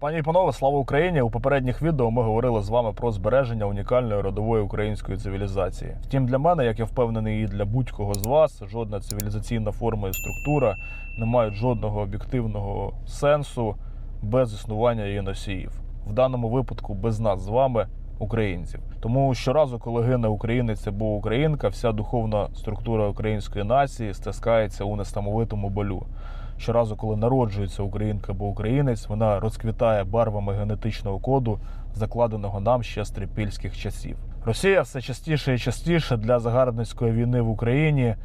Пані і панове, слава Україні! У попередніх відео ми говорили з вами про збереження унікальної родової української цивілізації. Втім, для мене, як я впевнений, і для будь-кого з вас, жодна цивілізаційна форма і структура не мають жодного об'єктивного сенсу без існування її носіїв. В даному випадку без нас з вами, українців. Тому щоразу, коли гине українець або українка, вся духовна структура української нації стискається у нестамовитому болю. Щоразу, коли народжується українка або українець, вона розквітає барвами генетичного коду, закладеного нам ще з трипільських часів. Росія все частіше і частіше для загарбницької війни в Україні,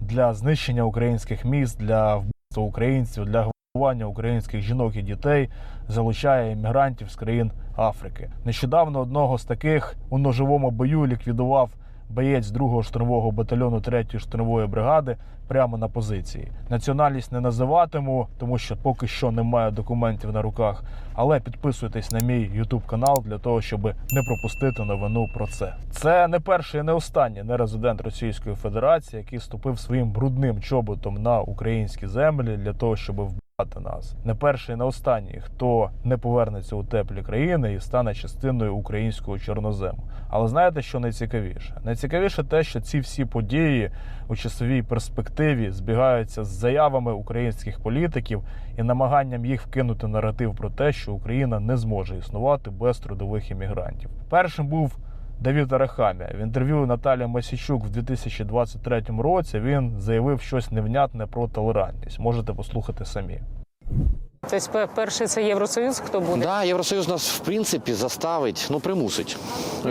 для знищення українських міст, для вбивства українців, для гвалтування українських жінок і дітей залучає іммігрантів з країн Африки. Нещодавно одного з таких у ножовому бою ліквідував боєць 2-го штурмового батальйону 3-ї штурмової бригади прямо на позиції. Національність не називатиму, тому що поки що немає документів на руках. Але підписуйтесь на мій YouTube канал для того, щоб не пропустити новину про це. Це не перший і не останній нерезидент Російської Федерації, який ступив своїм брудним чоботом на українські землі для того, щоб нас. Не перший, не останній, хто не повернеться у теплі країни і стане частиною українського чорнозему. Але знаєте, що найцікавіше? Найцікавіше те, що ці всі події у часовій перспективі збігаються з заявами українських політиків і намаганням їх вкинути наратив про те, що Україна не зможе існувати без трудових іммігрантів. Першим був Давід Арахамія. В інтерв'ю Наталі Масічук в 2023 році він заявив щось невнятне про толерантність. Можете послухати самі. Тобто, перший це Євросоюз, хто буде? Да, Євросоюз нас в принципі заставить, ну примусить е,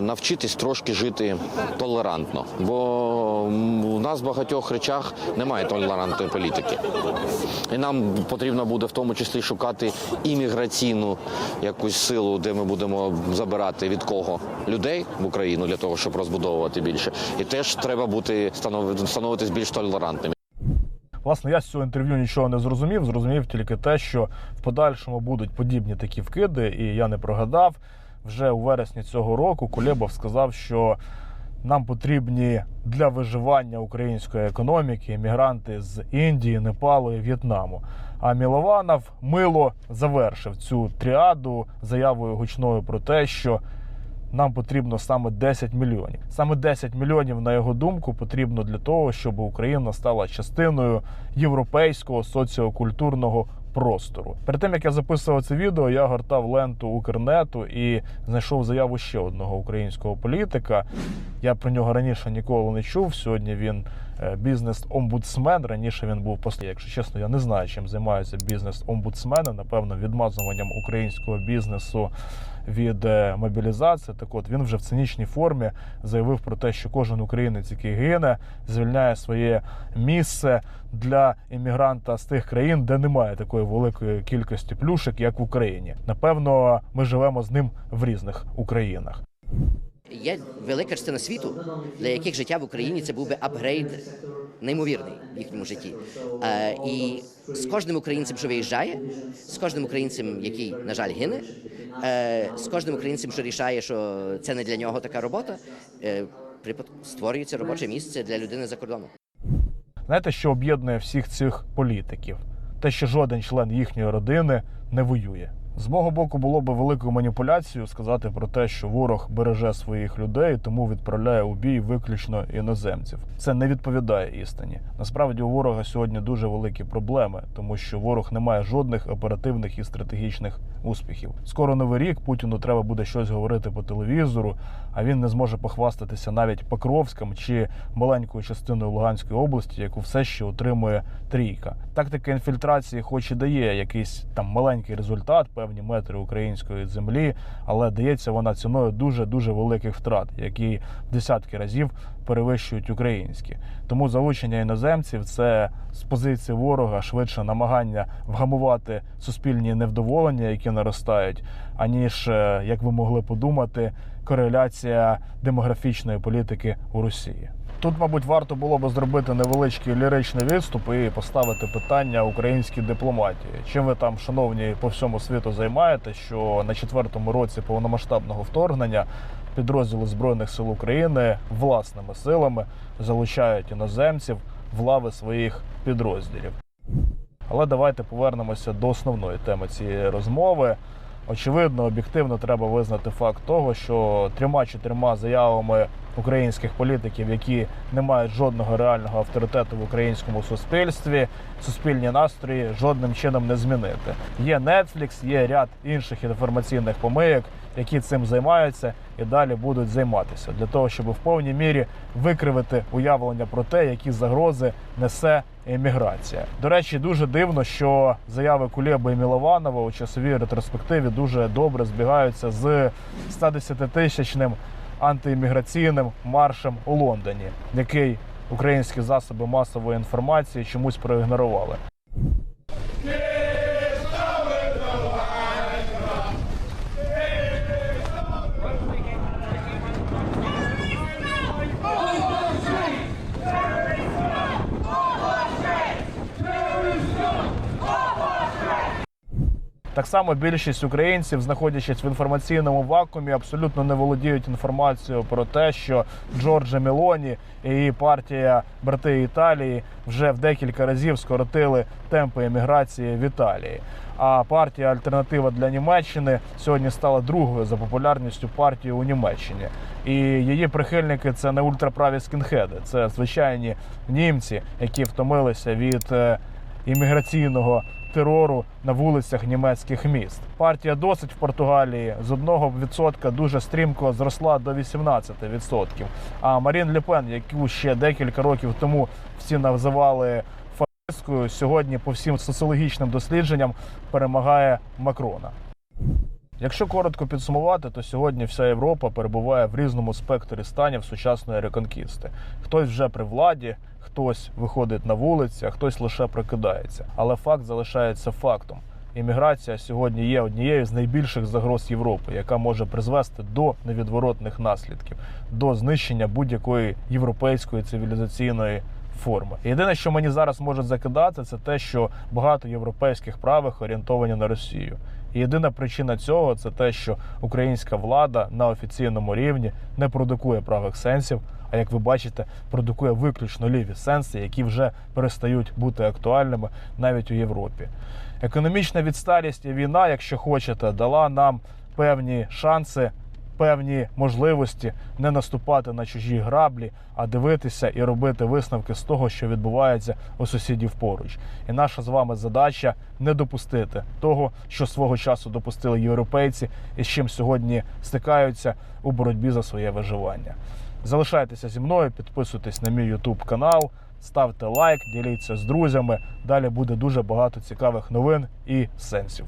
навчитись трошки жити толерантно. Бо у нас в багатьох речах немає толерантної політики. І нам потрібно буде в тому числі шукати імміграційну якусь силу, де ми будемо забирати від кого людей в Україну для того, щоб розбудовувати більше. І теж треба бути становитись більш толерантними. Власне, я з цього інтерв'ю нічого не зрозумів. Зрозумів тільки те, що в подальшому будуть подібні такі вкиди, і я не прогадав. Вже у вересні цього року Кулєбов сказав, що нам потрібні для виживання української економіки іммігранти з Індії, Непалу і В'єтнаму. А Мілованов мило завершив цю тріаду заявою гучною про те, що нам потрібно саме 10 мільйонів. Саме 10 мільйонів, на його думку, потрібно для того, щоб Україна стала частиною європейського соціокультурного простору. Перед тим як я записував це відео, я гортав ленту Укрнету і знайшов заяву ще одного українського політика. Я про нього раніше ніколи не чув. Сьогодні він бізнес-омбудсмен. Раніше він був послі. Якщо чесно, я не знаю, чим займаються бізнес-омбудсмени. Напевно, відмазуванням українського бізнесу від е, мобілізації. Так от він вже в цинічній формі заявив про те, що кожен українець, який гине, звільняє своє місце для іммігранта з тих країн, де немає такої великої кількості плюшек, як в Україні. Напевно, ми живемо з ним в різних Українах. Є велика частина світу, для яких життя в Україні це був би апгрейд неймовірний в їхньому житті. І з кожним українцем, що виїжджає, з кожним українцем, який, на жаль, гине, е, з кожним українцем, що рішає, що це не для нього така робота, е, створюється робоче місце для людини за кордоном. Знаєте, що об'єднує всіх цих політиків? Те, що жоден член їхньої родини не воює. З мого боку, було би великою маніпуляцією сказати про те, що ворог береже своїх людей, тому відправляє у бій виключно іноземців. Це не відповідає істині. Насправді у ворога сьогодні дуже великі проблеми, тому що ворог не має жодних оперативних і стратегічних успіхів. Скоро новий рік Путіну треба буде щось говорити по телевізору, а він не зможе похвастатися навіть Покровськом чи маленькою частиною Луганської області, яку все ще утримує трійка. Тактика інфільтрації, хоч і дає якийсь там маленький результат, певні метри української землі, але дається вона ціною дуже дуже великих втрат, які десятки разів перевищують українські. Тому залучення іноземців це з позиції ворога швидше намагання вгамувати суспільні невдоволення, які наростають, аніж е, як ви могли подумати, кореляція демографічної політики у Росії. Тут, мабуть, варто було би зробити невеличкий ліричний відступ і поставити питання українській дипломатії. Чим ви там, шановні, по всьому світу займаєте, що на четвертому році повномасштабного вторгнення підрозділи збройних сил України власними силами залучають іноземців в лави своїх підрозділів. Але давайте повернемося до основної теми цієї розмови. Очевидно, об'єктивно треба визнати факт того, що трьома-чотирма заявами українських політиків, які не мають жодного реального авторитету в українському суспільстві, суспільні настрої жодним чином не змінити. Є Netflix, є ряд інших інформаційних помийок, які цим займаються і далі будуть займатися для того, щоб в повній мірі викривити уявлення про те, які загрози несе еміграція. До речі, дуже дивно, що заяви Кулєба і Мілованова у часовій ретроспективі дуже добре збігаються з 110-тисячним антиімміграційним маршем у Лондоні, який українські засоби масової інформації чомусь проігнорували. Так само більшість українців, знаходячись в інформаційному вакуумі, абсолютно не володіють інформацією про те, що Джорджа Мелоні і її партія брати Італії вже в декілька разів скоротили темпи еміграції в Італії. А партія Альтернатива для Німеччини сьогодні стала другою за популярністю партією у Німеччині. І її прихильники це не ультраправі скінхеди, це звичайні німці, які втомилися від е, імміграційного терору на вулицях німецьких міст. Партія досить в Португалії з 1% дуже стрімко зросла до 18%. А Марін Лепен, яку ще декілька років тому всі називали фашисткою, сьогодні по всім соціологічним дослідженням перемагає Макрона. Якщо коротко підсумувати, то сьогодні вся Європа перебуває в різному спектрі станів сучасної реконкісти. Хтось вже при владі, хтось виходить на вулиці, а хтось лише прикидається. Але факт залишається фактом. Імміграція сьогодні є однією з найбільших загроз Європи, яка може призвести до невідворотних наслідків, до знищення будь-якої європейської цивілізаційної форми. Єдине, що мені зараз можуть закидати, це те, що багато європейських правих орієнтовані на Росію. Єдина причина цього це те, що українська влада на офіційному рівні не продукує правих сенсів. А як ви бачите, продукує виключно ліві сенси, які вже перестають бути актуальними навіть у Європі. Економічна відсталість і війна, якщо хочете, дала нам певні шанси певні можливості не наступати на чужі граблі, а дивитися і робити висновки з того, що відбувається у сусідів поруч. І наша з вами задача не допустити того, що свого часу допустили європейці, і з чим сьогодні стикаються у боротьбі за своє виживання. Залишайтеся зі мною, підписуйтесь на мій YouTube канал, ставте лайк, діліться з друзями. Далі буде дуже багато цікавих новин і сенсів.